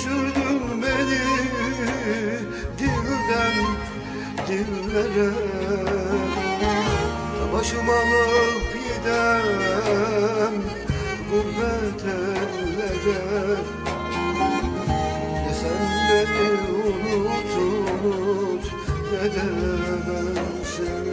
düşürdün beni dilden dillere. Başım alıp gidem gurbet ellere. Ne sen beni unut ne de ben seni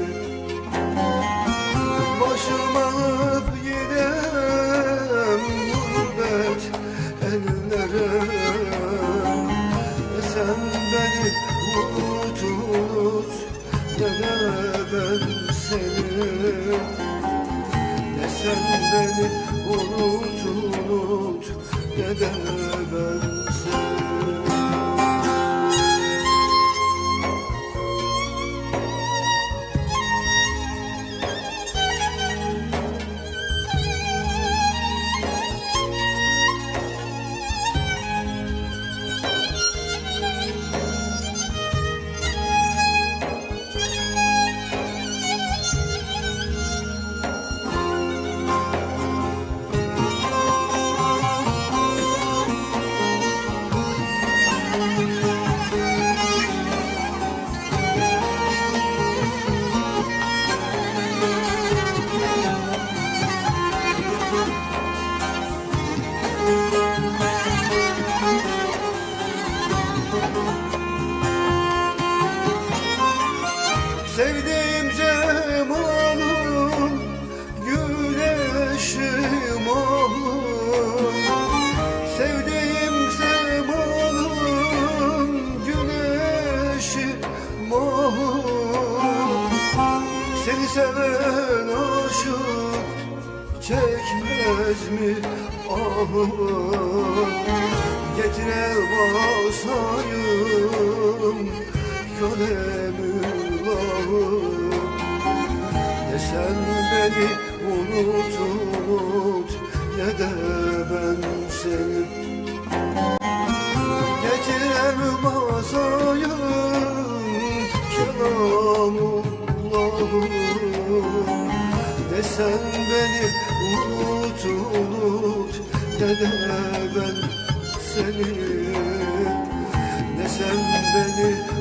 ben seni. Ne sen beni unut Seni seven aşık çekmez mi ahım Getire basayım kalemim ahım Ne sen beni unut unut ne de ben seni. Getirem basayım kelamullahım sen beni unut unut. Dede ben seni Ne sen beni